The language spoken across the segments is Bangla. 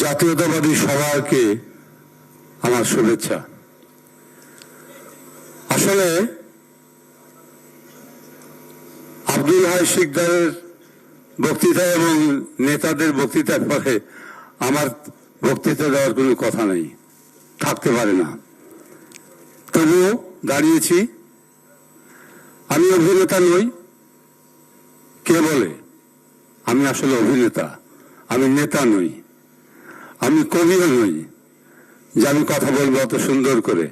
জাতীয়তাবাদী সবাইকে আমার শুভেচ্ছা। আসলে আব্দুল হাই শিকদারের বক্তৃতা এবং নেতাদের বক্তৃতার পরে আমার বক্তৃতা দেওয়ার কোনো কথা নেই, থাকতে পারে না। তবুও দাঁড়িয়েছি। আমি অভিনেতা নই, কে বলে? আমি আসলে অভিনেতা, আমি নেতা নই। আমি কবিও নই। যে আমি কথা বলব অত সুন্দর করে।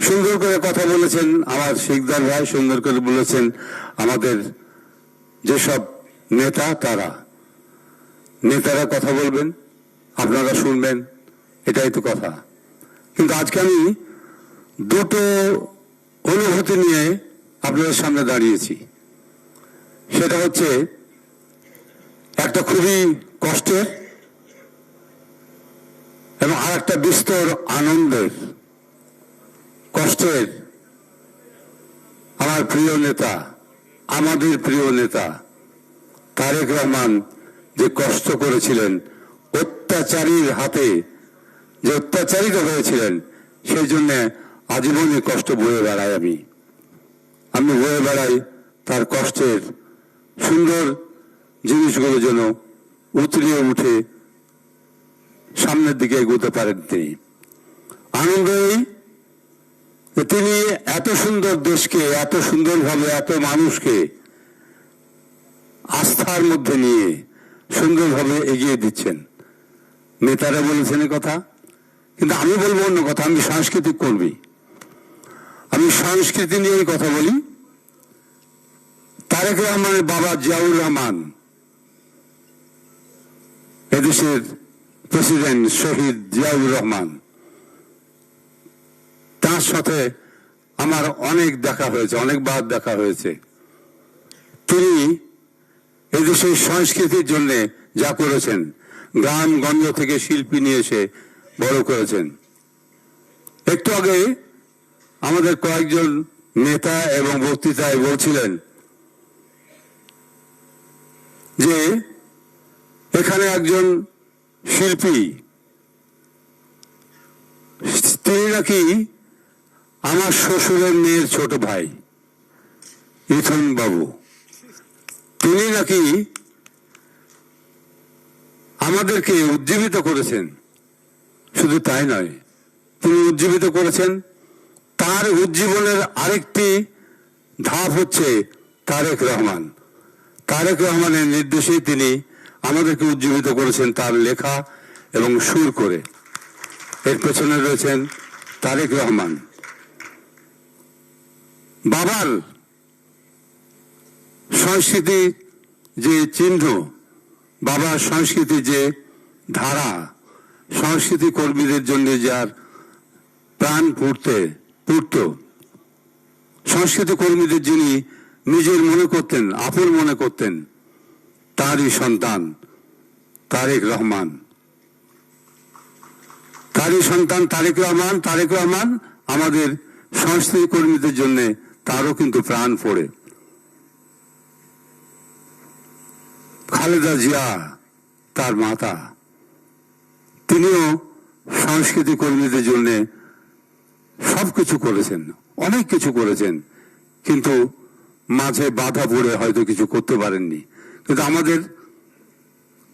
সুন্দর করে কথা বলেছেন আমার শিকদার ভাই, সুন্দর করে বলেছেন আমাদের যেসব নেতা, তারা। নেতারা কথা বলবেন, আপনারা শুনবেন, এটাই তো কথা। কিন্তু আজকে আমি দুটো অনুভূতি নিয়ে আপনাদের সামনে দাঁড়িয়েছি। সেটা হচ্ছে, একটা খুবই কষ্টের একটা বিস্তর আনন্দের, কষ্টের আমার প্রিয় নেতা, আমাদের প্রিয় নেতা তারেক রহমান যে কষ্ট করেছিলেন, অত্যাচারীর হাতে যে অত্যাচারিত হয়েছিলেন, সেই জন্য আজীবনই কষ্ট বয়ে বেড়াই আমি। আমি বয়ে বেড়াই তার কষ্টের সুন্দর জিনিসগুলো যেন উতলিয়ে উঠে সামনের দিকে এগোতে পারেন তিনি। আনন্দ এই তিনি এত সুন্দর দেশকে, এত সুন্দরভাবে, এত মানুষকে আস্থার মধ্যে নিয়ে সুন্দরভাবে এগিয়ে দিচ্ছেন। নেতারা বলেছেন কথা, কিন্তু আমি বলব অন্য কথা, আমি সাংস্কৃতিক কর্মী। আমি সংস্কৃতি নিয়েই কথা বলি। তারেক রহমানের বাবা জিয়াউর রহমান এদেশের প্রেসিডেন্ট শহীদ জিয়াউর রহমান। তার সাথে আমার অনেক দেখা হয়েছে, অনেকবার দেখা হয়েছে। তিনি এদেশের সংস্কৃতির জন্য যা করেছেন গ্রাম গঞ্জ থেকে শিল্পী নিয়ে এসে বড় করেছেন। একটু আগে আমাদের কয়েকজন নেতা এবং বক্তৃতায় বলছিলেন যে, এখানে একজন শিল্পী। তিনি নাকি আমার শ্বশুরের মেয়ের ছোট ভাই ইথন বাবু তিনি নাকি আমাদেরকে উজ্জীবিত করেছেন। শুধু তাই নয়, তিনি উজ্জীবিত করেছেন। তার উজ্জীবনের আরেকটি ধাপ হচ্ছে তারেক রহমান। তারেক রহমানের নির্দেশে তিনি আমাদেরকে উজ্জীবিত করেছেন তার লেখা এবং সুর করে। এর পেছনে রয়েছেন তারেক রহমান। বাবার সংস্কৃতি যে চিহ্ন, বাবার সংস্কৃতি যে ধারা, সংস্কৃতি কর্মীদের জন্য যার প্রাণ পুড়তে পুড়ত সংস্কৃতি কর্মীদের যিনি নিজের মনে করতেন, আপন মনে করতেন তারই সন্তান তারেক রহমান। তারই সন্তান তারেক রহমান তারেক রহমান আমাদের সংস্কৃতি কর্মীদের জন্য তারও কিন্তু প্রাণ পড়ে। খালেদা জিয়া, তার মাতা, তিনিও সংস্কৃতি কর্মীদের জন্য সবকিছু করেছেন, অনেক কিছু করেছেন, কিন্তু মাঝে বাধা পড়ে হয়তো কিছু করতে পারেননি। কিন্তু আমাদের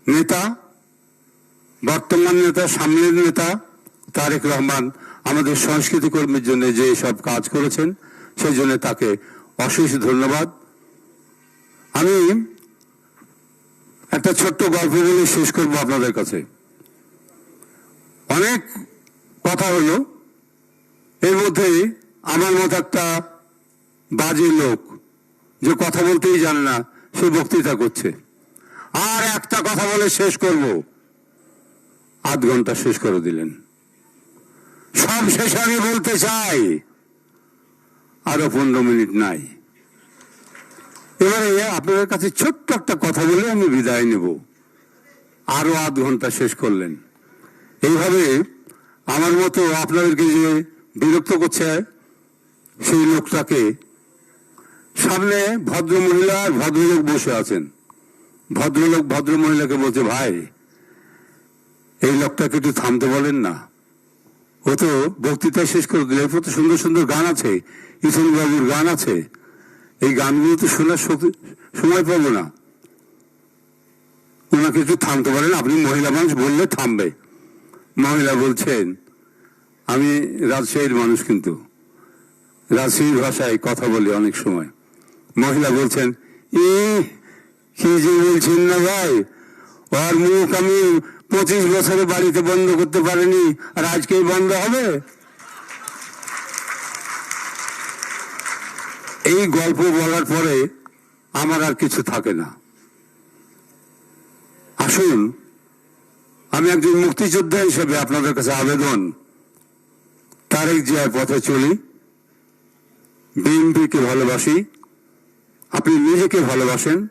নেতা, বর্তমান নেতা, সামনের নেতা তারেক রহমান আমাদের সংস্কৃতি কর্মীর জন্য যে সব কাজ করেছেন, সেই জন্য তাকে অশেষ ধন্যবাদ। আমি একটা ছোট্ট গল্প বলে শেষ করব আপনাদের কাছে। অনেক কথা হলো, এর মধ্যে আমার মতো একটা বাজে লোক, যে কথা বলতেই জানে না সে বক্তৃতা করছে। আর একটা কথা বলে শেষ করব। আধ ঘণ্টা শেষ করে দিলেন। সব শেষে আমি বলতে চাই, আরও পনেরো মিনিট নাই। এবারে আপনাদের কাছে ছোট্ট একটা কথা বলে আমি বিদায় নেব। আরও আধ ঘণ্টা শেষ করলেন। এইভাবে আমার মতো আপনাদেরকে যে বিরক্ত করছে সেই লোকটাকে সামনে ভদ্র মহিলা আর ভদ্রলোক বসে আছেন। ভদ্রলোক ভদ্র মহিলাকে বলছে, ভাই, এই লোকটাকে একটু থামতে বলেন না। ও তো বক্তৃতা শেষ করে দিল, এরপর তো সুন্দর সুন্দর গান আছে ইথন বাবুর গান আছে। এই গানগুলো তো শোনার সময় পাবো না। ওনাকে একটু থামতে পারেন আপনি মহিলা মানুষ, বললে থামবে। মহিলা বলছেন, আমি রাজশাহীর মানুষ কিন্তু। রাজশাহীর ভাষায় কথা বলি অনেক সময়। মহিলা বলছেন, ই, কি যে বলছেন না ভাই? ওর মুখ আমি পঁচিশ বছরে বাড়িতে বন্ধ করতে পারিনি, আর আজকেই বন্ধ হবে? এই গল্প বলার পরে আমার আর কিছু থাকে না। আসুন, আমি একজন মুক্তিযোদ্ধা হিসেবে আপনাদের কাছে আবেদন। তারেক জিয়ার পথে চলি, বিএনপিকে ভালোবাসি। আপনি নিজেকে ভালোবাসেন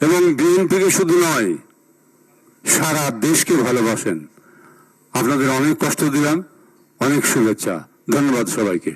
এবং বিএনপিকে শুধু নয়, সারা দেশকে ভালোবাসেন। আপনাদের অনেক কষ্ট দিলাম, অনেক শুভেচ্ছা। ধন্যবাদ সবাইকে।